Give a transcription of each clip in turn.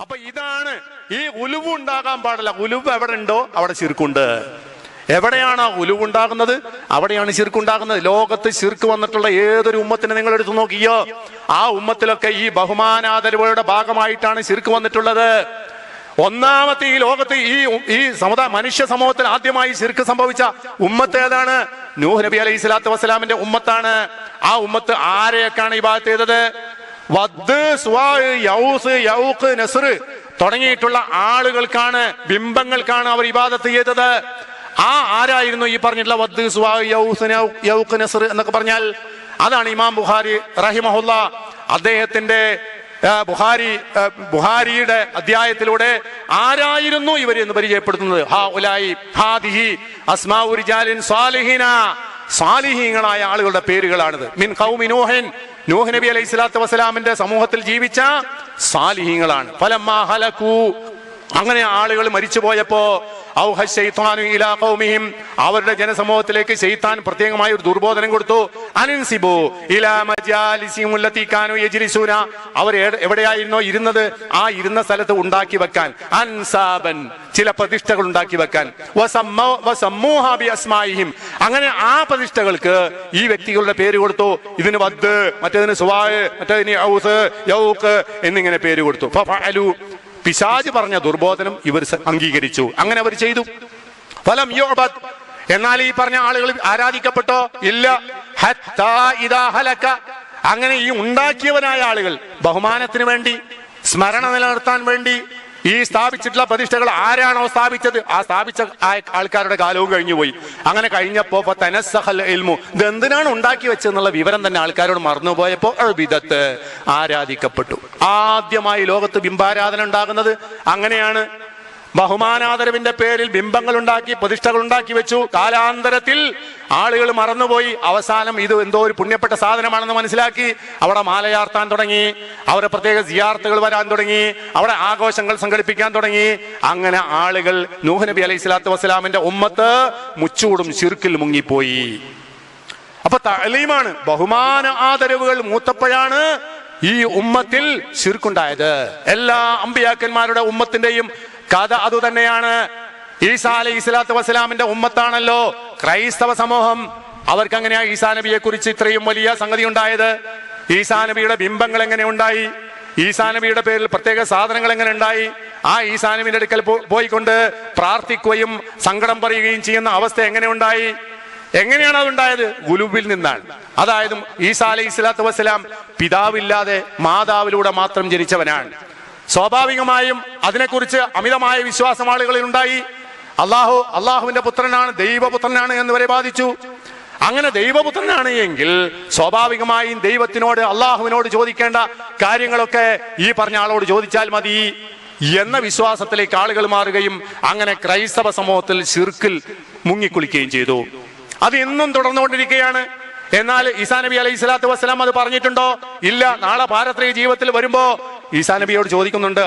അപ്പൊ ഇതാണ് ഈ ഉലുവ് ഉണ്ടാകാൻ പാടില്ല. ഉലുവ് എവിടെ ഉണ്ടോ അവിടെ ചിരുക്കുണ്ട്. എവിടെയാണ് ആ ഉലുവ് ഉണ്ടാകുന്നത്? അവിടെയാണ് ശിർക്ക് ഉണ്ടാകുന്നത്. ലോകത്ത് ശിർക്ക് വന്നിട്ടുള്ള ഏതൊരു ഉമ്മത്തിനെ നിങ്ങൾ എടുത്തു നോക്കിയോ? ആ ഉമ്മത്തിലൊക്കെ ഈ ബഹുമാനാദരവുകളുടെ ഭാഗമായിട്ടാണ് ശിർക്ക് വന്നിട്ടുള്ളത്. ഒന്നാമത്തെ ഈ ലോകത്ത് ഈ ഈ സമുദായ മനുഷ്യ സമൂഹത്തിൽ ആദ്യമായി ശിർക്ക് സംഭവിച്ച ഉമ്മത്ത് ഏതാണ്? നൂഹ് നബി അലൈഹി സ്വലാത്തു വസ്സലാമിന്റെ ഉമ്മത്താണ്. ആ ഉമ്മത്ത് ആരെയൊക്കെയാണ് ഈ ഭാഗത്ത് ചെയ്തത്? വദ് തുടങ്ങിയിട്ടുള്ള ആളുകൾക്കാണ് ബിംബങ്ങൾക്കാണ് അവർ ഇബാദത്ത് ചെയ്തത്. ആ ആരായിരുന്നു ഈ പറഞ്ഞിട്ടുള്ള വദ് എന്നൊക്കെ പറഞ്ഞാൽ? അതാണ് ഇമാം ബുഹാരി റഹിമഹുല്ല. അദ്ദേഹത്തിന്റെ ബുഹാരി ബുഹാരിയുടെ അധ്യായത്തിലൂടെ ആരായിരുന്നു ഇവർ എന്ന് പരിചയപ്പെടുത്തുന്നത്? ഹാ ഉലായി ഹാദിഹി അസ്മാ ഉരിജാലിൻ സ്വാലിഹിന. സാലിഹീങ്ങളായ ആളുകളുടെ പേരുകളാണിത്. മിൻ ഖൗമി നൂഹിൻ നൂഹ് നബി അലൈഹി സ്വലാത്തു വസ്സലാമിന്റെ സമൂഹത്തിൽ ജീവിച്ച സാലിഹീങ്ങളാണ്. ഫലം അങ്ങനെ ആളുകൾ മരിച്ചു പോയപ്പോ അവരുടെ ജനസമൂഹത്തിലേക്ക് ശൈത്താൻ പ്രത്യേകമായ ഒരു ദുർബോധനം കൊടുത്തു. അനൻസിബു അവർ എവിടെയായിരുന്നോ ഇരുന്നത്? ആ ഇരുന്ന സ്ഥലത്ത് ഉണ്ടാക്കി വെക്കാൻ. അൻസാബൻ ചില പ്രതിഷ്ഠകൾ ഉണ്ടാക്കി വെക്കാൻ. അങ്ങനെ ആ പ്രതിഷ്ഠകൾക്ക് ഈ വ്യക്തികളുടെ പേര് കൊടുത്തു. ഇതിന് വദ് മറ്റേതിന് സുവായ് മറ്റേതിന് ഔസ് യൗക്ക് എന്നിങ്ങനെ പേര് കൊടുത്തു. പിശാജ് പറഞ്ഞ ദുർബോധനം ഇവർ അംഗീകരിച്ചു. അങ്ങനെ അവർ ചെയ്തു. ഫലം യോബത്ത് എന്നാൽ ഈ പറഞ്ഞ ആളുകൾ ആരാധിക്കപ്പെട്ടോ? ഇല്ല. അങ്ങനെ ഈ ഉണ്ടാക്കിയവനായ ആളുകൾ ബഹുമാനത്തിന് വേണ്ടി സ്മരണ നിലനിർത്താൻ വേണ്ടി ഈ സ്ഥാപിച്ചിട്ടുള്ള പ്രതിഷ്ഠകൾ ആരാണോ സ്ഥാപിച്ചത്? ആ സ്ഥാപിച്ച ആൾക്കാരുടെ കാലവും കഴിഞ്ഞു പോയി. അങ്ങനെ കഴിഞ്ഞപ്പോ തനസഹൽ ഇൽമു. ഇത് എന്തിനാണ് ഉണ്ടാക്കി വെച്ചെന്നുള്ള വിവരം തന്നെ ആൾക്കാരോട് മറന്നുപോയപ്പോ വിധത്ത് ആരാധിക്കപ്പെട്ടു. ആദ്യമായി ലോകത്ത് ബിംബാരാധന ഉണ്ടാകുന്നത് അങ്ങനെയാണ്. ബഹുമാനാദരവിന്റെ പേരിൽ ബിംബങ്ങൾ ഉണ്ടാക്കി പ്രതിഷ്ഠകൾ ഉണ്ടാക്കി വെച്ചു. കാലാന്തരത്തിൽ ആളുകൾ മറന്നുപോയി. അവസാനം ഇത് എന്തോ ഒരു പുണ്യപ്പെട്ട സാധനമാണെന്ന് മനസ്സിലാക്കി. അവിടെ മാലയാർത്താൻ തുടങ്ങി. അവരെ പ്രത്യേക സിയാർത്തുകൾ വരാൻ തുടങ്ങി. അവിടെ ആഘോഷങ്ങൾ സംഘടിപ്പിക്കാൻ തുടങ്ങി. അങ്ങനെ ആളുകൾ നൂഹ് നബി അലൈഹി സ്വലാത്തു വസ്സലാമിന്റെ ഉമ്മത്ത് മുച്ചൂടും ചുരുക്കിൽ മുങ്ങിപ്പോയി. അപ്പൊ തലീമാണ് ബഹുമാന ആദരവുകൾ മൂത്തപ്പോഴാണ് ഈ ഉമ്മത്തിൽ ചുരുക്കുണ്ടായത് എല്ലാ അമ്പിയാക്കന്മാരുടെ ഉമ്മത്തിന്റെയും കഥ അതുതന്നെയാണ് ഈസാ അലൈഹി സ്വലാത്തു വസ്സലാമിന്റെ ഉമ്മത്താണല്ലോ. ക്രൈസ്തവ സമൂഹം. അവർക്ക് എങ്ങനെയാണ് ഈസാ നബിയെ കുറിച്ച് ഇത്രയും വലിയ സംഗതി ഉണ്ടായത്? ഈസാ നബിയുടെ ബിംബങ്ങൾ എങ്ങനെ ഉണ്ടായി? ഈസാ നബിയുടെ പേരിൽ പ്രത്യേക സാധനങ്ങൾ എങ്ങനെ ഉണ്ടായി? ആ ഈസാ നബിയുടെ അടുക്കൽ പോയിക്കൊണ്ട് പ്രാർത്ഥിക്കുകയും സങ്കടം പറയുകയും ചെയ്യുന്ന അവസ്ഥ എങ്ങനെ ഉണ്ടായി? എങ്ങനെയാണ് അതുണ്ടായത് ഗുലുബിൽ നിന്നാണ്. അതായത് ഈസാ അലൈഹി സ്വലാത്തു വസ്സലാം പിതാവില്ലാതെ മാതാവിലൂടെ മാത്രം ജനിച്ചവനാണ്. സ്വാഭാവികമായും അതിനെക്കുറിച്ച് അമിതമായ വിശ്വാസം ആളുകളിൽ ഉണ്ടായി അള്ളാഹു അള്ളാഹുവിന്റെ പുത്രനാണ് ദൈവപുത്രനാണ് എന്ന് വരെ ബാധിച്ചു. അങ്ങനെ ദൈവപുത്രനാണ് എങ്കിൽ സ്വാഭാവികമായും ദൈവത്തിനോട് അള്ളാഹുവിനോട് ചോദിക്കേണ്ട കാര്യങ്ങളൊക്കെ ഈ പറഞ്ഞ ആളോട് ചോദിച്ചാൽ മതി എന്ന വിശ്വാസത്തിലേക്ക് ആളുകൾ മാറുകയും അങ്ങനെ ക്രൈസ്തവ സമൂഹത്തിൽ ശിർക്കിൽ മുങ്ങിക്കുളിക്കുകയും ചെയ്തു. അത് ഇന്നും തുടർന്നുകൊണ്ടിരിക്കുകയാണ്. എന്നാൽ ഈസാ നബി അലൈഹി സ്വലാത്തു വസ്സലാം അത് പറഞ്ഞിട്ടുണ്ടോ? ഇല്ല. നാളെ പാരത്രിക ജീവിതത്തിൽ വരുമ്പോ ഈസാ നബിയോട് ചോദിക്കുന്നുണ്ട്.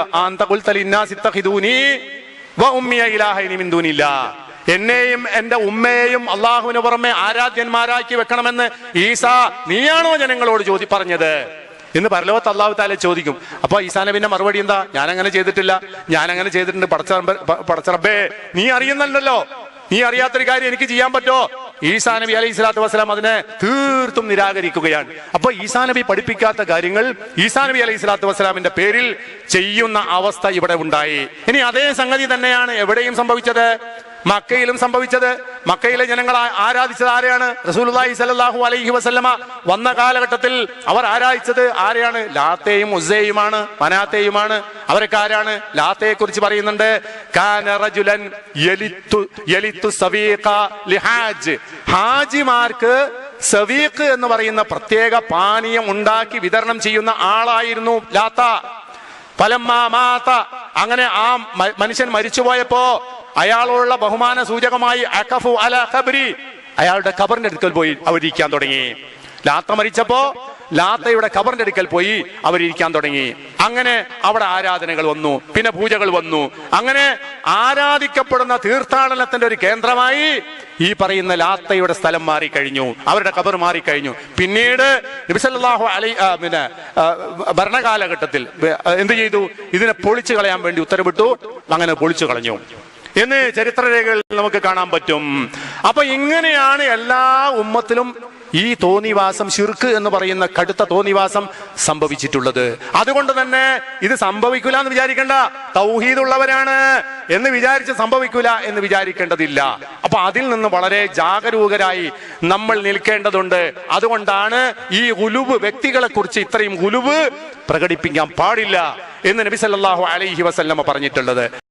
എന്നെയും എന്റെ ഉമ്മയെയും അള്ളാഹുവിന് പുറമെ ആരാധ്യന്മാരാക്കി വെക്കണമെന്ന് ഈസാ നീയാണോ ജനങ്ങളോട് ചോദി പറഞ്ഞത്? എന്ന് പരലോകത്ത് അള്ളാഹു താല ചോദിക്കും. അപ്പൊ ഈസാ നബിന്റെ മറുപടി എന്താ? ഞാൻ അങ്ങനെ ചെയ്തിട്ടില്ല ഞാൻ അങ്ങനെ ചെയ്തിട്ടുണ്ട് പടച്ചറബ് നീ അറിയുന്നുണ്ടല്ലോ നീ അറിയാത്തൊരു കാര്യം എനിക്ക് ചെയ്യാൻ പറ്റോ? ഈസാ നബി അലൈഹി സ്വലാത്തു വസ്സലാം അതിനെ തീർത്തും നിരാകരിക്കുകയാണ്. അപ്പൊ ഈസാ നബി പഠിപ്പിക്കാത്ത കാര്യങ്ങൾ ഈസാ നബി അലൈഹി സ്വലാത്തു വസ്സലാമിന്റെ പേരിൽ ചെയ്യുന്ന അവസ്ഥ ഇവിടെ ഉണ്ടായി. ഇനി അതേ സംഗതി തന്നെയാണ് എവിടെയും സംഭവിച്ചത്? മക്കയിലും സംഭവിച്ചത്. മക്കയിലെ ജനങ്ങൾ ആരാധിച്ചത് ആരെയാണ്? റസൂലുള്ളാഹി സലാഹു അലൈഹി വസല്ലമ വന്ന കാലഘട്ടത്തിൽ അവർ ആരാധിച്ചത് ആരെയാണ്? ലാത്തയും ഉസേയുമാണ് മനാത്തയുമാണ്. അവരൊക്കെ ആരാണ്? ലാത്തയെ കുറിച്ച് പറയുന്നുണ്ട് ഹാജിമാർക്ക് സവീഖ് എന്ന് പറയുന്ന പ്രത്യേക പാനീയം ഉണ്ടാക്കി വിതരണം ചെയ്യുന്ന ആളായിരുന്നു ലാത്ത. ഫലം അങ്ങനെ ആ മനുഷ്യൻ മരിച്ചുപോയപ്പോ അയാളോടുള്ള ബഹുമാന സൂചകമായി അഖഫു അല ഖബ്രി. അയാളുടെ ഖബറിന്റെ അടുക്കൽ പോയി അവരിക്കാൻ തുടങ്ങി. ലാത്ത മരിച്ചപ്പോ ലാത്തയുടെ ഖബറിന്റെ അടുക്കൽ പോയി അവരിരിക്കാൻ തുടങ്ങി. അങ്ങനെ അവിടെ ആരാധനകൾ വന്നു പിന്നെ പൂജകൾ വന്നു. അങ്ങനെ ആരാധിക്കപ്പെടുന്ന തീർത്ഥാടനത്തിന്റെ ഒരു കേന്ദ്രമായി ഈ പറയുന്ന ലാത്തയുടെ സ്ഥലം മാറിക്കഴിഞ്ഞു അവരുടെ ഖബർ മാറിക്കഴിഞ്ഞു. പിന്നീട് നബിസല്ലാഹു അലൈ പിന്നെ ഭരണകാലഘട്ടത്തിൽ എന്ത് ചെയ്തു? ഇതിനെ പൊളിച്ചു കളയാൻ വേണ്ടി ഉത്തരവിട്ടു. അങ്ങനെ പൊളിച്ചു കളഞ്ഞു. എന്ന് ചരിത്രരേഖകളിൽ നമുക്ക് കാണാൻ പറ്റും. അപ്പൊ ഇങ്ങനെയാണ് എല്ലാ ഉമ്മത്തിലും ഈ തോന്നിവാസം ശിർക്ക് എന്ന് പറയുന്ന കടുത്ത തോന്നിവാസം സംഭവിച്ചിട്ടുള്ളത്. അതുകൊണ്ട് തന്നെ ഇത് സംഭവിക്കില്ല എന്ന് വിചാരിക്കേണ്ട. തൗഹീദുള്ളവരാണ് എന്ന് വിചാരിച്ച് സംഭവിക്കില്ല എന്ന് വിചാരിക്കേണ്ടതില്ല. അപ്പൊ അതിൽ നിന്ന് വളരെ ജാഗരൂകരായി നമ്മൾ നിൽക്കേണ്ടതുണ്ട്. അതുകൊണ്ടാണ് ഈ ഉലുവ് വ്യക്തികളെ കുറിച്ച് ഇത്രയും ഉലുവ് പ്രകടിപ്പിക്കാൻ പാടില്ല എന്ന് നബി സല്ലല്ലാഹു അലൈഹി വസല്ലമ പറഞ്ഞിട്ടുള്ളത്.